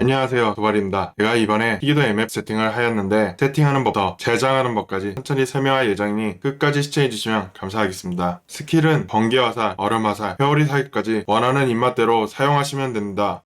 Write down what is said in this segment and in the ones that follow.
안녕하세요. 도발입니다. 제가 이번에 희귀도 MF 세팅을 하였는데 세팅하는 법부터 제작하는 법까지 천천히 설명할 예정이니 끝까지 시청해주시면 감사하겠습니다. 스킬은 번개 화살, 얼음 화살, 회오리 사기까지 원하는 입맛대로 사용하시면 됩니다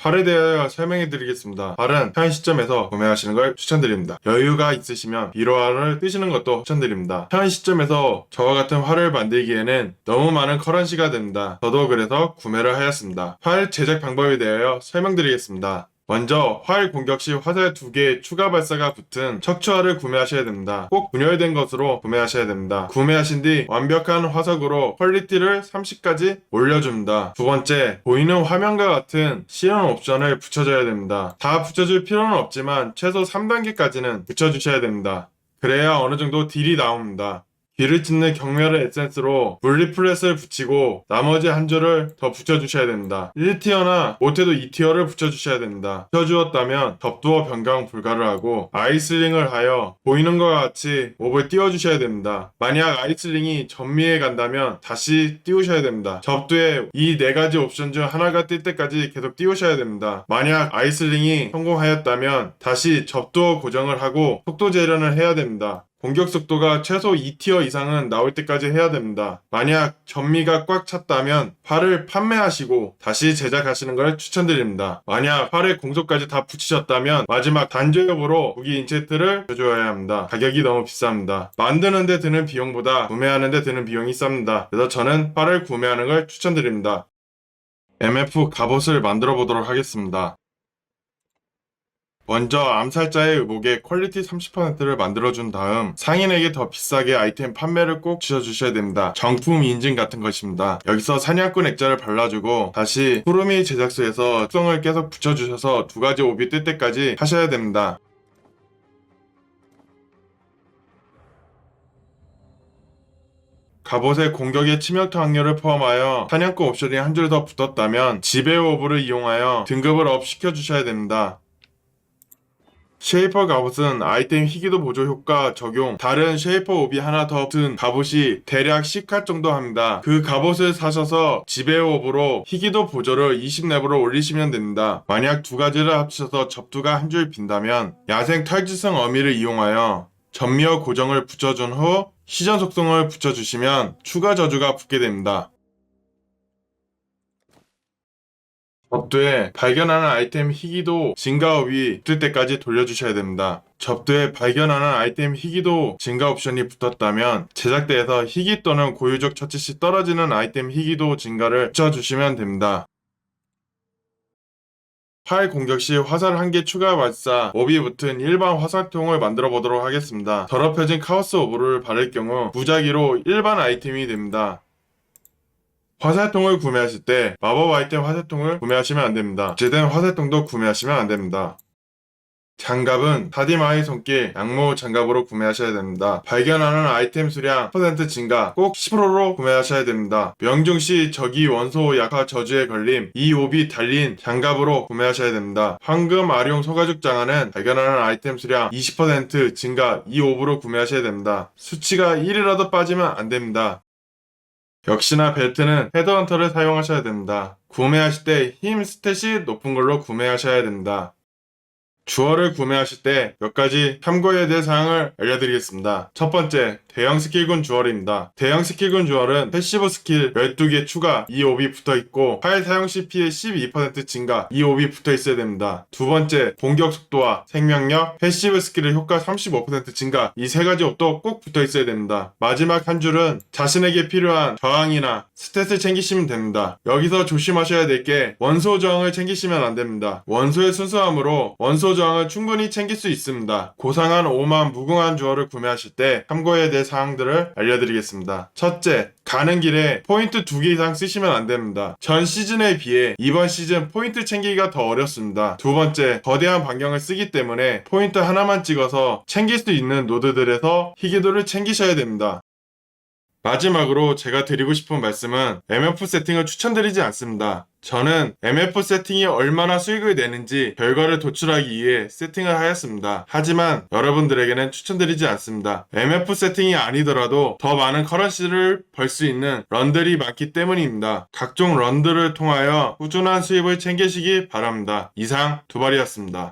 활에 대하여 설명해 드리겠습니다. 활은 현 시점에서 구매하시는 걸 추천드립니다. 여유가 있으시면 비로화를 뜨시는 것도 추천드립니다. 현 시점에서 저와 같은 활을 만들기에는 너무 많은 커런시가 됩니다. 저도 그래서 구매를 하였습니다. 활 제작 방법에 대하여 설명드리겠습니다. 먼저 활 공격 시 화살 2개 추가 발사가 붙은 척추화를 구매하셔야 됩니다. 꼭 분열된 것으로 구매하셔야 됩니다. 구매하신 뒤 완벽한 화석으로 퀄리티를 30까지 올려줍니다. 두 번째, 보이는 화면과 같은 실현 옵션을 붙여줘야 됩니다. 다 붙여줄 필요는 없지만 최소 3단계까지는 붙여주셔야 됩니다. 그래야 어느 정도 딜이 나옵니다. 귀를 찢는 경멸의 에센스로 물리플랫을 붙이고 나머지 한 줄을 더 붙여주셔야 됩니다. 1티어나 못해도 2티어를 붙여주셔야 됩니다. 붙여주었다면 덮두어 변경 불가를 하고 아이슬링을 하여 보이는 것과 같이 몹을 띄워주셔야 됩니다. 만약 아이슬링이 전미에 간다면 다시 띄우셔야 됩니다. 접두에 이 네 가지 옵션 중 하나가 뜰 때까지 계속 띄우셔야 됩니다. 만약 아이슬링이 성공하였다면 다시 접두어 고정을 하고 속도 재련을 해야 됩니다. 공격 속도가 최소 2티어 이상은 나올 때까지 해야 됩니다. 만약 전미가 꽉 찼다면 활을 판매하시고 다시 제작하시는 걸 추천드립니다. 만약 활의 공속까지 다 붙이셨다면 마지막 단조엽으로 무기 인체트를 줘줘야 합니다. 가격이 너무 비쌉니다. 만드는데 드는 비용보다 구매하는데 드는 비용이 쌉니다. 그래서 저는 활을 구매하는 걸 추천드립니다. MF 갑옷을 만들어 보도록 하겠습니다. 먼저 암살자의 의복에 퀄리티 30%를 만들어준 다음 상인에게 더 비싸게 아이템 판매를 꼭 주셔주셔야 됩니다. 정품 인증 같은 것입니다. 여기서 사냥꾼 액자를 발라주고 다시 후루미 제작소에서 특성을 계속 붙여주셔서 두 가지 옵이 뜰 때까지 하셔야 됩니다. 갑옷의 공격의 치명타 확률을 포함하여 사냥꾼 옵션이 한 줄 더 붙었다면 지배 오브를 이용하여 등급을 업 시켜주셔야 됩니다. 쉐이퍼 갑옷은 아이템 희귀도 보조 효과 적용 다른 쉐이퍼 옵이 하나 더 붙은 갑옷이 대략 10카 정도 합니다. 그 갑옷을 사셔서 지배어 옵으로 희귀도 보조를 20렙으로 올리시면 됩니다. 만약 두 가지를 합쳐서 접두가 한 줄 빈다면 야생 탈지성 어미를 이용하여 전미어 고정을 붙여준 후 시전 속성을 붙여주시면 추가 저주가 붙게 됩니다. 접두에 발견하는 아이템 희귀도 증가업이 붙을 때까지 돌려주셔야 됩니다. 접두에 발견하는 아이템 희귀도 증가 옵션이 붙었다면 제작대에서 희귀 또는 고유적 처치 시 떨어지는 아이템 희귀도 증가를 붙여주시면 됩니다. 활 공격 시 화살 한개 추가 발사, 옵이 붙은 일반 화살통을 만들어 보도록 하겠습니다. 더럽혀진 카오스 오브를 바를 경우 무작위로 일반 아이템이 됩니다. 화살통을 구매하실 때 마법 아이템 화살통을 구매하시면 안 됩니다. 제된 화살통도 구매하시면 안 됩니다. 장갑은 다디마의 손길 양모 장갑으로 구매하셔야 됩니다. 발견하는 아이템 수량 퍼센트 증가 꼭 10%로 구매하셔야 됩니다. 명중시 적이 원소 약화 저주에 걸림 이 옵이 달린 장갑으로 구매하셔야 됩니다. 황금 아룡 소가죽 장화는 발견하는 아이템 수량 20% 증가 이 옵으로 구매하셔야 됩니다. 수치가 1이라도 빠지면 안 됩니다. 역시나 벨트는 헤드헌터를 사용하셔야 됩니다. 구매하실 때 힘 스탯이 높은 걸로 구매하셔야 됩니다. 주어를 구매하실 때 몇 가지 참고해야 될 사항을 알려드리겠습니다. 첫 번째, 대형 스킬군 주얼입니다. 대형 스킬군 주얼은 패시브 스킬 12개 추가 2옵이 붙어 있고 활 사용 시 피해 12% 증가 2옵이 붙어 있어야 됩니다. 두 번째, 공격 속도와 생명력, 패시브 스킬의 효과 35% 증가 이 세 가지 옵도 꼭 붙어 있어야 됩니다. 마지막 한 줄은 자신에게 필요한 저항이나 스탯을 챙기시면 됩니다. 여기서 조심하셔야 될 게 원소 저항을 챙기시면 안 됩니다. 원소의 순수함으로 원소 저항을 충분히 챙길 수 있습니다. 고상한 오만 무궁한 주얼을 구매하실 때 참고해야 될 사항들을 알려드리겠습니다. 첫째, 가는 길에 포인트 두개 이상 쓰시면 안 됩니다. 전 시즌에 비해 이번 시즌 포인트 챙기기가 더 어렵습니다. 두 번째, 거대한 반경을 쓰기 때문에 포인트 하나만 찍어서 챙길 수 있는 노드들에서 희귀도를 챙기셔야 됩니다. 마지막으로 제가 드리고 싶은 말씀은 MF 세팅을 추천드리지 않습니다. 저는 MF 세팅이 얼마나 수익을 내는지 결과를 도출하기 위해 세팅을 하였습니다. 하지만 여러분들에게는 추천드리지 않습니다. MF 세팅이 아니더라도 더 많은 커런시를 벌 수 있는 런들이 많기 때문입니다. 각종 런들을 통하여 꾸준한 수입을 챙기시기 바랍니다. 이상 두발이었습니다.